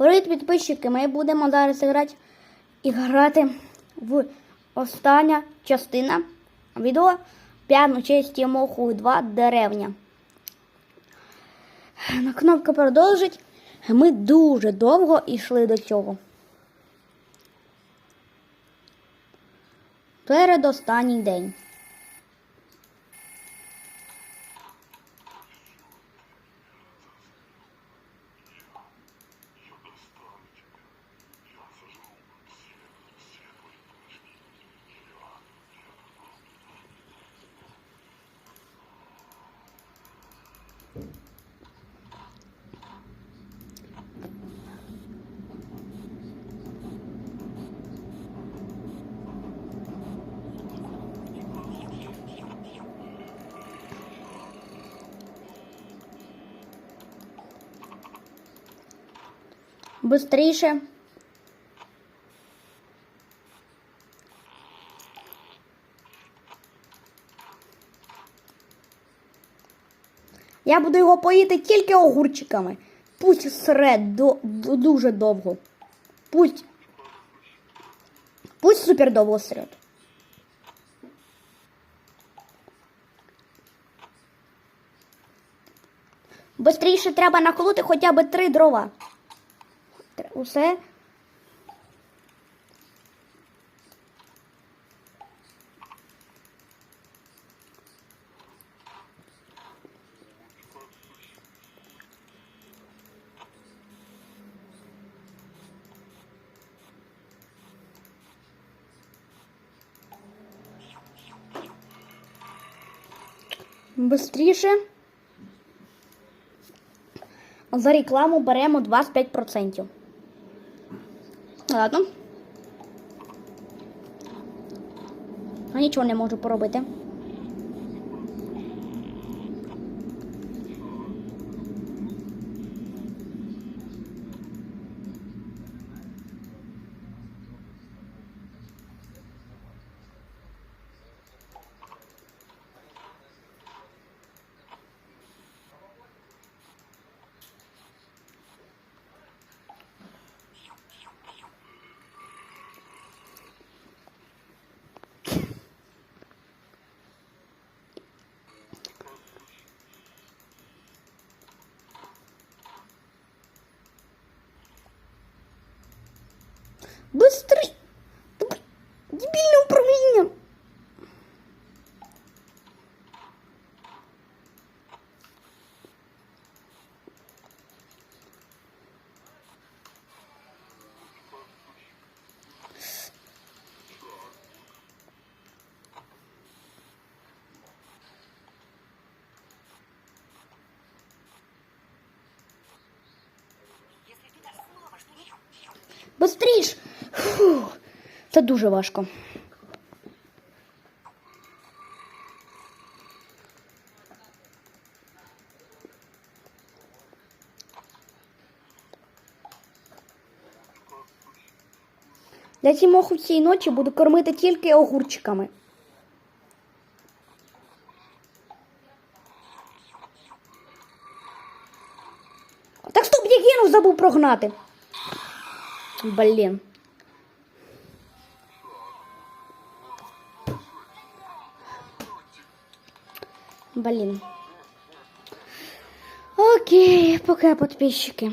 Привіт, підписчики! Ми будемо зараз грати і грати в остання частина відео П'яну честь Тімоху 2 деревня. На кнопка продовжить. Ми дуже довго йшли до цього. Передостанній день. Бистріше. Я буду його поїти тільки огурчиками. Пусть сре до, до- дуже довго. Пусть. Пусть супер довго срет. Бистріше треба наколоти хоча б три дрова. Усе. Бистріше. За рекламу беремо 25%. Ладно. А нічого не можу поробити. Быстрый! Дебильное управление! Быстріш! Це дуже важко. Я Тімоху цієї ночі буду кормити тільки огурчиками. Так стоп, я кинув, забув прогнати. Блін. Блін. Окей, пока, підписчики.